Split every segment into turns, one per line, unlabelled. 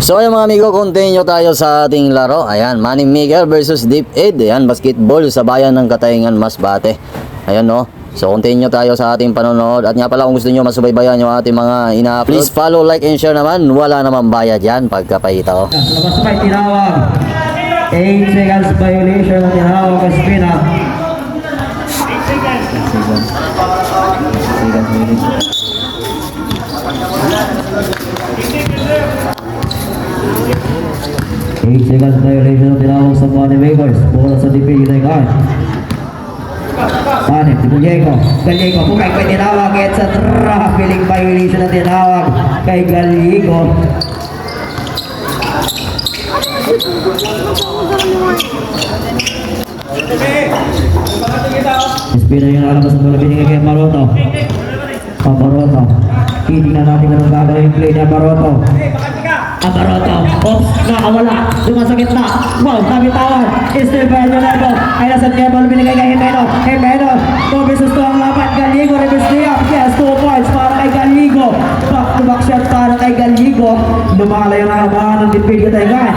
So ayun mga amigo, continue tayo sa ating laro. Ayan, Manny Miguel versus Deep Ed. Ayan, basketball sa bayan ng Katayngan, Masbate. Ayan no. So continue tayo sa ating panonood. At nga pala kung gusto nyo masubaybayan yung ating mga ina-upload, please follow, like, and share naman. Wala naman bayad yan pagkapahita ko.
Labas pa tinawag. 8 seconds violation na tinawag ang Spina. Eight seconds violation na tinawag sa Money Makers. Bola sa DP, United Guard. Panik, Gallego. Gallego, bukay kay tinawag. At sa traffic violation na tinawag kay Gallego. Espira yung lalabas ng bola binigay kay Maroto. Maroto. Titingnan natin kung gagawin yung play ni Maroto. Ang Maroto. Oops, nakawala. Dumasakit na. Wow, nabitawan. Still pa yung level. Ay nasa bola binigay kay Jimeno. Jimeno. Two beses to ang laban. Galigo, reverse layup. Yes, two points para kay Galigo. Back to back shot para kay Galigo. Lumalayo na ang ng dipid kataygan.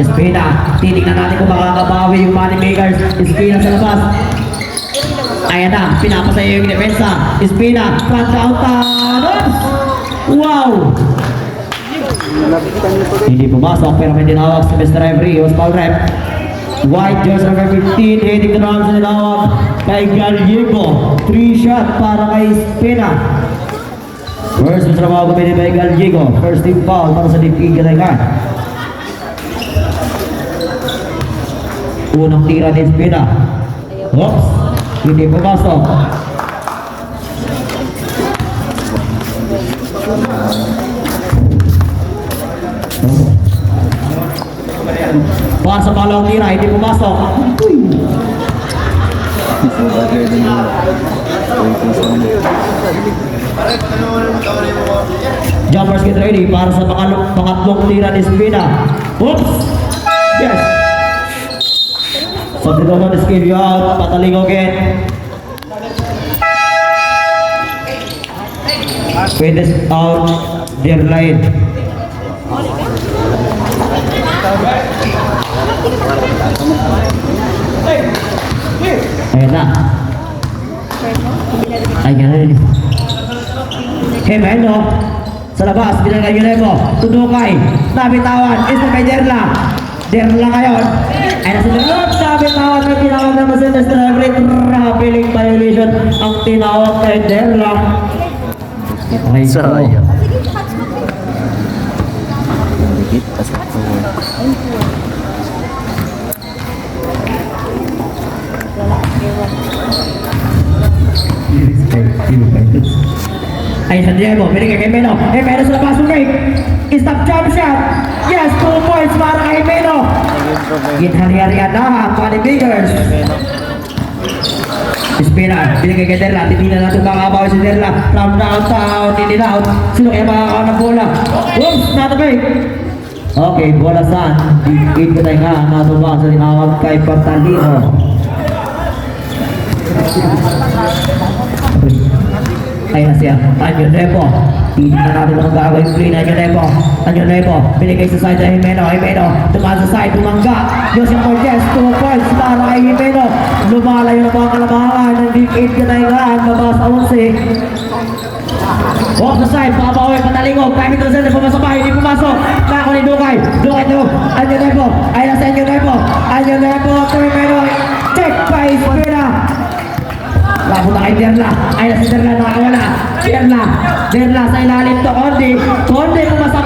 Espina, titignan natin kung makakabawi yung money makers. Espina sa labas. Ayan na, pinapasaya yung depensa. Espina. Oops! Wow! Hindi pumasok pero may tinawag sa Mr. Referee. Was foul rep. White jersey number 15, heading the round sa tinawag kay Gallego. Three shot para kay Espina. First, sa trabaho ko pinibay Gallego. First team foul para sa DP Galaygan. Unang tira ni Espina. Oops! Hindi pumasok. Para sa palawang tira, hindi pumasok. Jumpers get ready para sa pangatlong tira ni Espina. Oops! Yes! So the government is give you out, pataling again. Finish out their line. Ayan na. Ay, ganun. Hey, Melo. Sa labas, binagay yung Lebo. Tudukay. Nabitawan. Isa kay Derla. Derla ngayon. Ay, nasa loob. Na Mercedes Driver. Traveling violation. Ang tinawag kay Derla. Okay,
So, ayun.
Ay, San Diego, binigay kay. Eh, Melo sa labas. Stop jump shot. Yes, two points para kay. Ginhari-harian na, Pali Biggers. Espina, binigay kay Derla. Titignan natin makakabawi si Derla. From downtown, in out. Sino kaya makakawa ng bola? Oops, break. Okay, bola saan? Big ko tayo nga, natuwa sa tinawag kay Patalino. Ay na siya, Anyo Nepo. Titignan natin kung gagawin yung play na Nepo. Anyo Nepo, binigay sa side na Jimeno. Jimeno, tumaas sa side, tumangga. Joseph Cortez, two points para kay Jimeno. Lumalayo na mga kalabahan ng Big 8 Kanaygaan, mabasa sa 11. Off the side, papawi, patalingo, kahit ito sila pumasok pa, hindi pumasok. Nako ni Dukay, Dukay to, Anyo Nepo, ay nasa Anyo Nepo, Anyo Nepo, Jimeno, check by Espera. Labo na kay Derla. Ay, si Derla nakawala. Derla. Derla sa ilalim to. Kondi. Kondi pumasabay.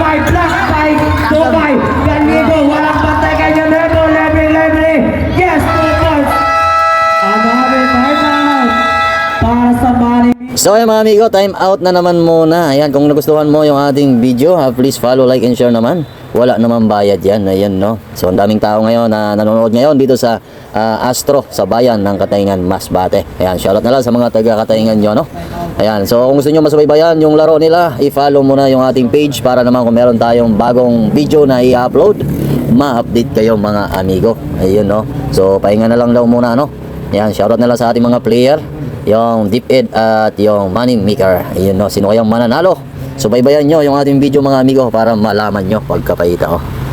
So ayun mga amigo, time out na naman muna. Ayan, kung nagustuhan mo yung ating video, ha, please follow, like, and share naman. Wala naman bayad yan. Ayan, no? So ang daming tao ngayon na nanonood ngayon dito sa ah, Astro, sa bayan ng Katayngan, Masbate. Ayan, shoutout na lang sa mga taga-Katayngan nyo, no? Ayan, so kung gusto nyo masubaybayan yung laro nila, i-follow mo na yung ating page para naman kung meron tayong bagong video na i-upload, ma-update kayo mga amigo. Ayun, no? So pahinga na lang daw muna, no? Ayan, shoutout na lang sa ating mga player yung Deep Ed at yung Money Maker. Ayun no, sino kayang mananalo So baybayan nyo yung ating video mga amigo para malaman nyo pagkapahita oh.